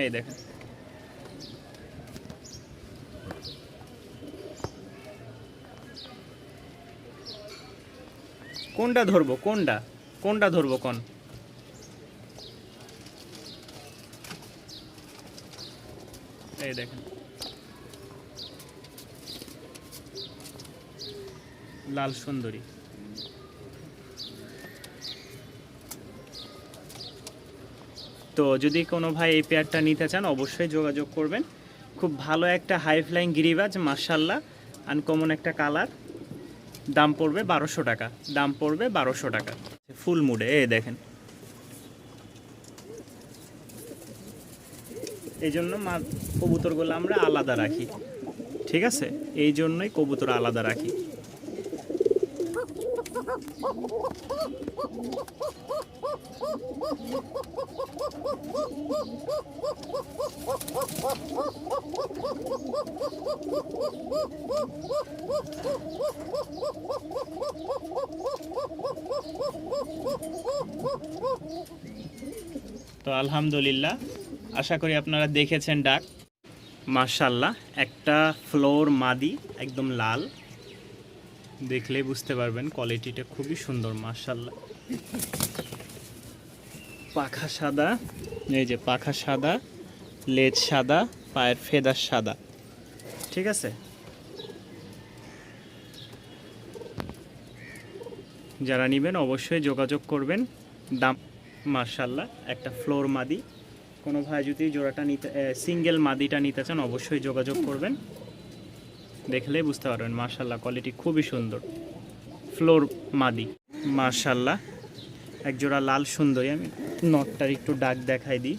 এই দেখেন। কোনটা ধরবো? কোনটা? কোনটা ধরবো কোন? এই দেখেন। লাল সুন্দরী। তো যদি কোনো ভাই এই পেয়ারটা নিতে চান, অবশ্যই যোগাযোগ করবেন। খুব ভালো একটা হাই ফ্লাইং গিরিবাজ মার্শাল্লাহ আনকমন একটা কালার দাম পড়বে বারোশো টাকা। দাম পড়বে বারোশো টাকা। ফুল মুডে এ দেখেন। এই জন্য মা কবুতরগুলো আমরা আলাদা রাখি। ঠিক আছে? এই জন্যই কবুতর আলাদা রাখি। তো আলহামদুলিল্লাহ, আশা করি আপনারা দেখেছেন ডাক। মার্শাল্লাহ একটা ফ্লোর মাদি, একদম লাল। দেখলে বুঝতে পারবেন কোয়ালিটিটা খুবই সুন্দর মার্শাল্লাহ পাখা সাদা, এই যে পাখা সাদা, লেজ সাদা, পায়ের ফেদার সাদা। ঠিক আছে? যারা নেবেন অবশ্যই যোগাযোগ করবেন। দাম মার্শাল্লাহ একটা ফ্লোর মাদি। কোনো ভাই যদি জোড়াটা নিতে সিঙ্গেল মাদিটা নিতে চান, অবশ্যই যোগাযোগ করবেন। দেখলে বুঝতে পারবেন মার্শাল্লাহ কোয়ালিটি খুবই সুন্দর। ফ্লোর মাদি মার্শাল্লাহ এক জোড়া লাল সুন্দরী, আমি নটটার একটু ডাক দেখাই দিই।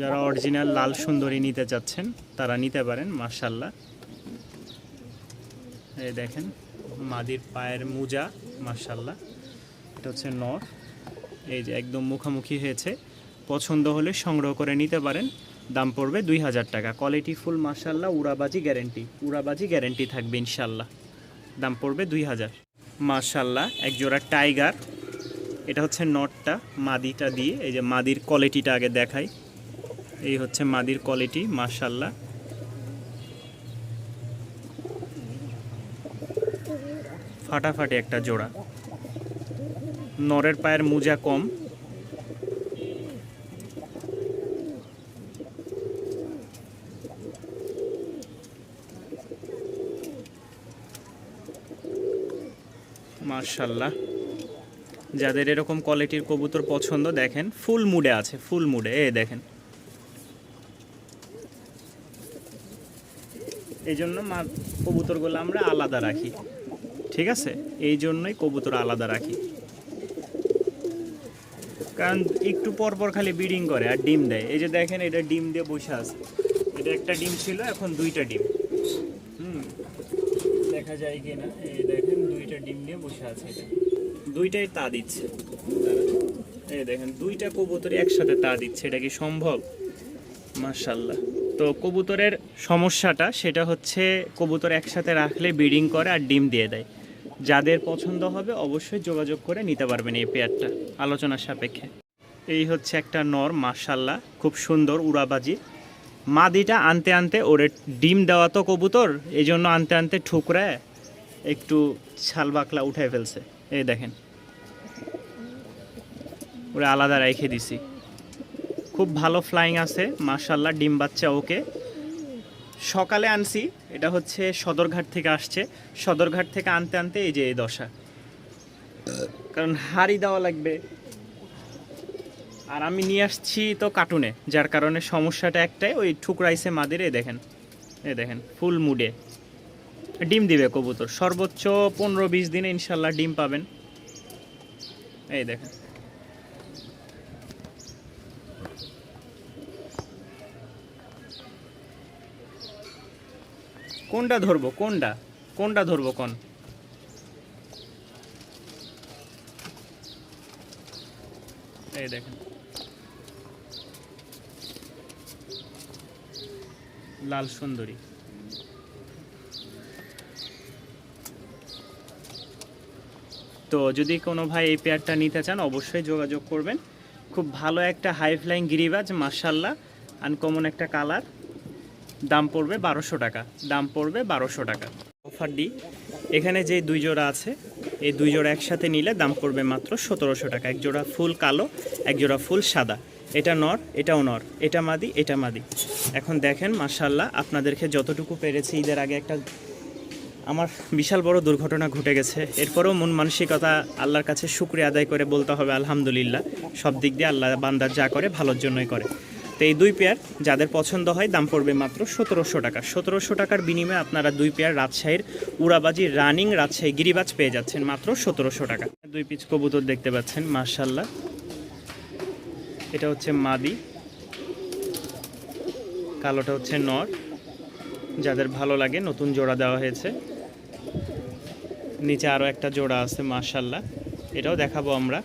যারা অরিজিনাল লাল সুন্দরী নিতে চাচ্ছেন, তারা নিতে পারেন মার্শাল্লাহ এই দেখেন, মাদির পায়ের মোজা মার্শাল্লাহ এটা হচ্ছে নর এই যে একদম মুখামুখি হয়েছে। পছন্দ হলে সংগ্রহ করে নিতে পারেন। দাম পড়বে দুই হাজার টাকা। কোয়ালিটি ফুল মার্শাল্লাহ উড়াবাজি গ্যারেন্টি। উড়াবাজি গ্যারেন্টি থাকবে ইনশাল্লাহ দাম পড়বে দুই হাজার। মার্শাল্লাহ এক জোড়া টাইগার। এটা হচ্ছে নটটা, মাদিটা দিয়ে, এই যে মাদির কোয়ালিটিটা আগে দেখাই। এই হচ্ছে মাদির কোয়ালিটি মার্শাল্লাহ ফাটাফাটি একটা জোড়া। নরের পায়ের মোজা কম। মার্শাল্লাহ যাদের এরকম কোয়ালিটির কবুতর পছন্দ, দেখেন, ফুল মুডে আছে, ফুল মুডে এ দেখেন। এই জন্য মা কবুতরগুলো আমরা আলাদা রাখি, ঠিক আছে? এই জন্যই কবুতর আলাদা রাখি। কারণ একটু পর পর খালি ব্রিডিং করে আর ডিম দেয়। এই যে দেখেন, এটা ডিম দিয়ে বসে আছে। এটা একটা ডিম ছিল, এখন দুইটা ডিম। দেখা যায় কি না এই দেখেন, দুইটা ডিম নিয়ে বসে আছে দুইটাই তা দিচ্ছে। এই দেখেন, দুইটা কবুতরই একসাথে তা দিচ্ছে। এটা কি সম্ভব? মার্শাল্লাহ তো কবুতরের সমস্যাটা সেটা হচ্ছে কবুতর একসাথে রাখলে ব্রিডিং করে আর ডিম দিয়ে দেয়। যাদের পছন্দ হবে অবশ্যই যোগাযোগ করে নিতে পারবেন এই পেয়ারটা আলোচনার সাপেক্ষে। এই হচ্ছে একটা নর মার্শাল্লাহ খুব সুন্দর উড়াবাজি। মাদিটা আনতে আনতে ওরে ডিম দেওয়া তো কবুতর এই জন্য আনতে আনতে ঠুকরায় একটু ছাল বাকলা উঠায় ফেলছে। এই দেখেন। ওরে আলাদা রেখে দিছি। খুব ভালো ফ্লাইং আছে মার্শাল্লাহ ডিম বাচ্চা ওকে। সকালে আনছি, এটা হচ্ছে সদরঘাট থেকে আসছে। সদরঘাট থেকে আনতে আনতে এই যে এই দশা। কারণ হাড়ি দেওয়া লাগবে। আর আমি নিয়ে আসছি তো কার্টুনে, যার কারণে সমস্যাটা একটাই, ওই ঠুকরাইছে মাদের, এই দেখেন এই দেখেন, ফুল মুডে। ডিম দিবে কবুতর, সর্বোচ্চ পনেরো বিশ দিনে ইনশাল্লাহ ডিম পাবেন। এই দেখেন। কোনটা ধরবো, কোনটা? কোনটা ধরবো, কোন? এই দেখেন। লাল সুন্দরী। তো যদি কোনো ভাই এই পেয়ারটা নিতে চান, অবশ্যই যোগাযোগ করবেন। খুব ভালো একটা হাই ফ্লাইং গিরিবাজ মার্শাল্লাহ আনকমন একটা কালার দাম পড়বে বারোশো টাকা। দাম পড়বে বারোশো টাকা। অফার ডি এখানে যে দুই জোড়া আছে, এই দুই জোড়া একসাথে নিলে দাম পড়বে মাত্র সতেরোশো টাকা। এক জোড়া ফুল কালো, এক জোড়া ফুল সাদা। এটা নর, এটাও নর, এটা মাদি এটা মাদি। এখন দেখেন মার্শাল্লাহ আপনাদেরকে যতটুকু পেরেছি ঈদের আগে একটা আমার বিশাল বড় দুর্ঘটনা ঘটে গেছে। এরপরেও মন মানসিকতা আল্লাহর কাছে শুক্রিয়া আদায় করে বলতে হবে, আলহামদুলিল্লাহ। সব দিক দিয়ে আল্লাহ বান্দার যা করে, ভালোর জন্যই করে। তো এই দুই পেয়ার যাদের পছন্দ হয়, দাম পড়বে মাত্র সতেরোশো টাকা। সতেরোশো টাকার বিনিময়ে আপনারা দুই পেয়ার রাজশাহীর উড়াবাজি রানিং রাজশাহী গিরিবাজ পেয়ে যাচ্ছেন মাত্র সতেরোশো টাকা। দুই পিচ কবুতর দেখতে পাচ্ছেন মার্শাল্লাহ এটা হচ্ছে মাদি। কালোটা হচ্ছে নর। যাদের ভালো লাগে, নতুন জোড়া দেওয়া হয়েছে। নিচে আরও একটা জোড়া আছে মার্শাল্লাহ এটাও দেখাবো আমরা।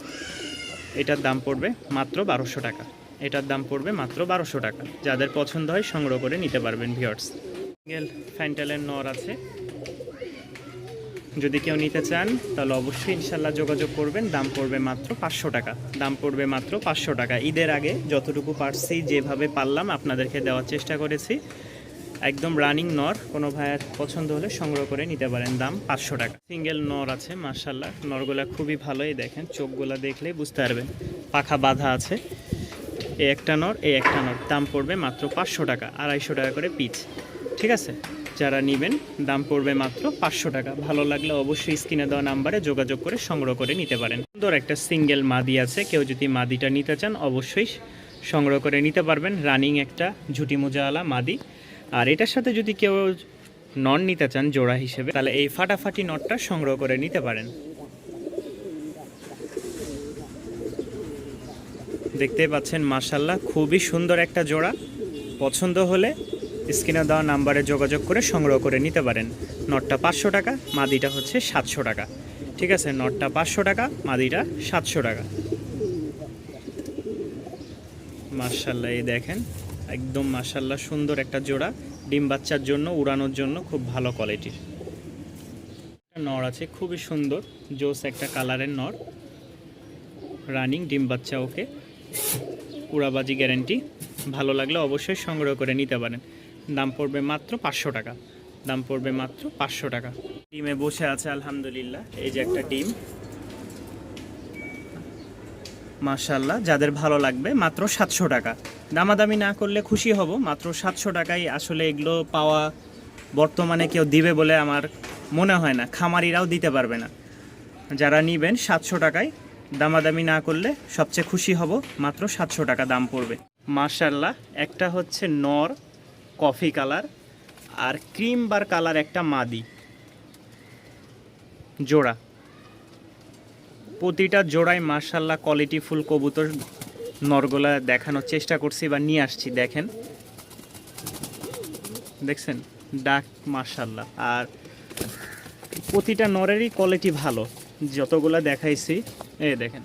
এটার দাম পড়বে মাত্র বারোশো টাকা। এটার দাম পড়বে মাত্র বারোশো টাকা। যাদের পছন্দ হয় সংগ্রহ করে নিতে পারবেন ভিওর্স ফ্যান্টেলের নর আছে। যদি কেউ নিতে চান, তাহলে অবশ্যই ইনশাল্লাহ যোগাযোগ করবেন। দাম পড়বে মাত্র পাঁচশো টাকা। দাম পড়বে মাত্র পাঁচশো টাকা। ঈদের আগে যতটুকু পারছি, যেভাবে পারলাম, আপনাদেরকে দেওয়ার চেষ্টা করেছি। একদম রানিং নর, কোনো ভাইয়ের পছন্দ হলে সংগ্রহ করে নিতে পারেন। দাম পাঁচশো টাকা। সিঙ্গেল নর আছে মার্শাল্লাহ নরগুলা খুবই ভালোই দেখেন। চোখগুলা দেখলেই বুঝতে পারবেন। পাখা বাঁধা আছে। এই একটা নর এই একটা নর। দাম পড়বে মাত্র পাঁচশো টাকা, আড়াইশো টাকা করে পিচ। ঠিক আছে? যারা নেবেন, দাম পড়বে মাত্র পাঁচশো টাকা। ভালো লাগলে অবশ্যই স্ক্রিনে দেওয়া নাম্বারে যোগাযোগ করে সংগ্রহ করে নিতে পারেন। সুন্দর একটা সিঙ্গেল মাদি আছে, কেউ যদি মাদিটা নিতে চান অবশ্যই সংগ্রহ করে নিতে পারবেন। রানিং একটা ঝুটি মোজাওয়ালা মাদি। আর এটার সাথে যদি কেউ নন নিতে চান জোড়া হিসেবে, তাহলে এই ফাটাফাটি নটটা সংগ্রহ করে নিতে পারেন। দেখতে পাচ্ছেন মার্শাল্লাহ খুবই সুন্দর একটা জোড়া। পছন্দ হলে স্ক্রিনে দেওয়া নাম্বারে যোগাযোগ করে সংগ্রহ করে নিতে পারেন। নটটা পাঁচশো টাকা, মাদিটা হচ্ছে সাতশো টাকা। ঠিক আছে, নটটা পাঁচশো টাকা, মাদিটা সাতশো টাকা। মার্শাল্লাহ এই দেখেন, একদম মার্শাল্লাহ সুন্দর একটা জোড়া। ডিম বাচ্চার জন্য, উড়ানোর জন্য খুব ভালো কোয়ালিটির। নর আছে, খুবই সুন্দর, জোস একটা কালারের নর। রানিং ডিম বাচ্চা, ওকে। উড়াবাজি গ্যারেন্টি। ভালো লাগলে অবশ্যই সংগ্রহ করে নিতে পারেন। দাম পড়বে মাত্র পাঁচশো টাকা। দাম পড়বে মাত্র পাঁচশো টাকা। ডিমে বসে আছে আলহামদুলিল্লাহ, এই যে একটা ডিম মাশাল্লাহ যাদের ভালো লাগবে মাত্র সাতশো টাকা। দামাদামি না করলে খুশি হব, মাত্র সাতশো টাকায় আসলে এগুলো পাওয়া বর্তমানে কেউ দিবে বলে আমার মনে হয় না, খামারিরাও দিতে পারবে না। যারা নিবেন সাতশো টাকায়, দামাদামি না করলে সবচেয়ে খুশি হব, মাত্র সাতশো টাকা দাম পড়বে। মার্শাল্লাহ একটা হচ্ছে নর কফি কালার আর ক্রিম বার কালার একটা মাদি। জোড়া। প্রতিটা জোড়ায় মার্শাল্লাহ কোয়ালিটি ফুল কবুতর নরগোলা দেখানোর চেষ্টা করছি বা নিয়ে আসছি, দেখেন। দেখছেন? ডাক মার্শাল্লাহ আর প্রতিটা নরেরই কোয়ালিটি ভালো। যতগুলা দেখাইছি, এ দেখেন।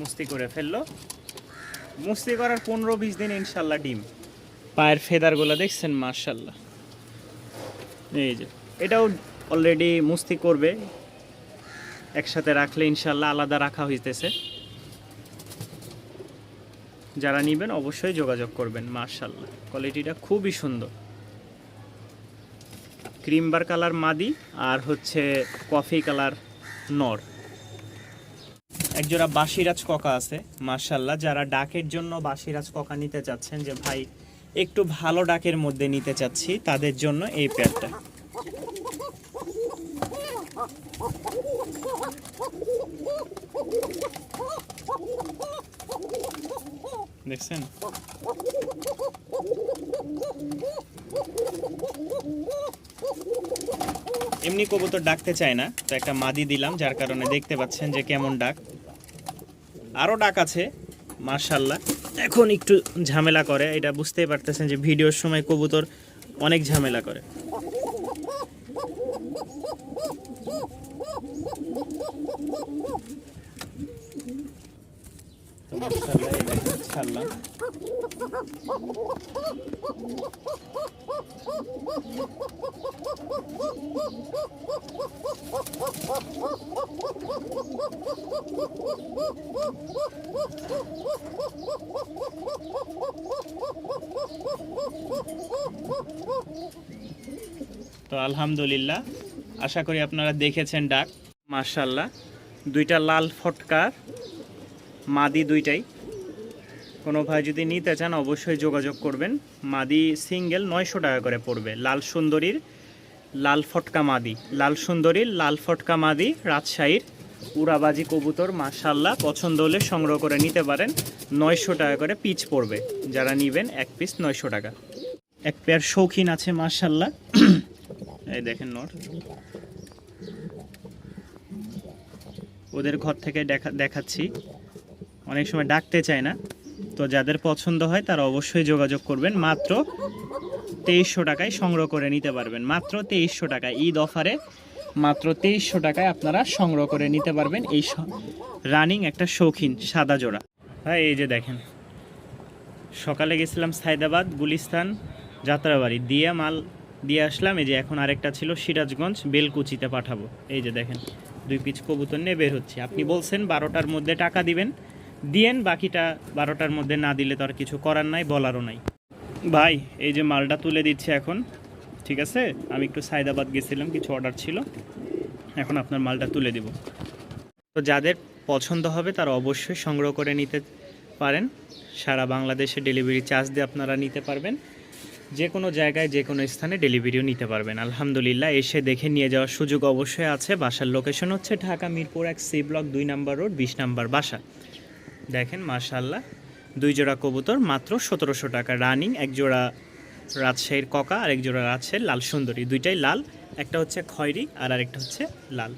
মুস্তি করে ফেলল। মুস্তি করার পনেরো বিশ দিন ইনশাল্লাহ ডিম। পায়ের ফেদারগুলো দেখছেন মার্শাল্লাহ এই যে এটাও অলরেডি মুস্তি করবে। একসাথে রাখলে ইনশাল্লাহ আলাদা রাখা হইতেছে। যারা নেবেন অবশ্যই যোগাযোগ করবেন মার্শাল্লাহ কোয়ালিটিটা খুবই সুন্দর। ক্রিমবার কালার মাদি আর হচ্ছে কফি কালার নর। একজোড়া বাসিরাজ ককা আছে মার্শাল্লাহ যারা ডাকের জন্য বাসিরাজ ককা নিতে চাচ্ছেন যে, ভাই, একটু ভালো ডাকের মধ্যে নিতে চাচ্ছি, তাদের জন্য এই প্যাডটা দেখছেন? এমনি কবুতর ডাকতে চায় না, তো একটা মাদি দিলাম, যার কারণে দেখতে পাচ্ছেন যে, কেমন ডাক। আরও ডাক আছে মার্শাল্লাহ এখন একটু ঝামেলা করে এটা বুঝতেই পারতেছেন যে ভিডিওর সময় কবুতর অনেক ঝামেলা করে। দেখেন, ছাড়লাম তো আলহামদুলিল্লাহ আশা করি আপনারা দেখেছেন ডাক। মার্শাল্লাহ দুইটা লাল ফটকার মাদি দুইটাই। কোনো ভাই যদি নিতে চান, অবশ্যই যোগাযোগ করবেন। মাদি সিঙ্গেল নয়শো টাকা করে পড়বে। লাল সুন্দরীর লাল ফটকা মাদি। লাল সুন্দরীর লাল ফটকা মাদি, রাজশাহীর উড়াবাজি কবুতর মাশাল্লাহ পছন্দ হলে সংগ্রহ করে নিতে পারেন। নয়শো টাকা করে পিচ পড়বে। যারা নেবেন, এক পিস নয়শো টাকা। এক পেয়ার শৌখিন আছে মাশাল্লাহ এই দেখেন নর। ওদের ঘর থেকে দেখা দেখাচ্ছি। অনেক সময় ডাকতে চায় না। তো যাদের পছন্দ হয় তারা অবশ্যই যোগাযোগ করবেন। মাত্র তেইশশো টাকায় সংগ্রহ করে নিতে পারবেন। মাত্র তেইশশো টাকা ঈদ অফারে মাত্র তেইশশো টাকায় আপনারা সংগ্রহ করে নিতে পারবেন এই রানিং একটা শৌখিন সাদা জোড়া। হ্যাঁ এই যে দেখেন, সকালে গেছিলাম সায়দাবাদ গুলিস্তান যাত্রাবাড়ি। দিয়ে মাল দিয়ে আসলাম, এই যে এখন আরেকটা ছিল সিরাজগঞ্জ, বেলকুচিতে পাঠাবো। এই যে দেখেন, দুই পিচ কবুতর নিয়ে বের হচ্ছে। আপনি বলছেন বারোটার মধ্যে টাকা দিবেন দিয়েন, বাকিটা বারোটার মধ্যে না দিলে তো আর কিছু করার নাই, বলারও নাই। ভাই, এই যে মালটা তুলে দিচ্ছে এখন, ঠিক আছে? আমি একটু সায়দাবাদ গেছিলাম, কিছু অর্ডার ছিল। এখন আপনার মালটা তুলে দিব। তো যাদের পছন্দ হবে, তারা অবশ্যই সংগ্রহ করে নিতে পারেন। সারা বাংলাদেশে ডেলিভারি চার্জ দিয়ে আপনারা নিতে পারবেন। যে কোনো জায়গায় যে কোনো স্থানে ডেলিভারিও নিতে পারবেন। আলহামদুলিল্লাহ, এসে দেখে নিয়ে যাওয়ার সুযোগ অবশ্যই আছে। বাসার লোকেশন হচ্ছে ঢাকা মিরপুর এক সি ব্লক দুই নাম্বার রোড বিশ নাম্বার বাসা। দেখেন মাশাল্লাহ দুই জোড়া কবুতর, মাত্র সতেরোশো টাকা। রানিং, এক জোড়া রাজশাহীর ককা আর এক জোড়া রাজশাহীর লাল সুন্দরী। দুইটাই লাল, একটা হচ্ছে খয়রি আর আরেকটা হচ্ছে লাল।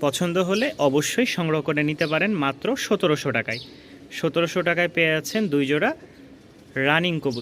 পছন্দ হলে অবশ্যই সংগ্রহ করে নিতে পারেন, মাত্র সতেরোশো টাকায়। সতেরোশো টাকায় পেয়ে যাচ্ছেন দুই জোড়া রানিং কবুতর।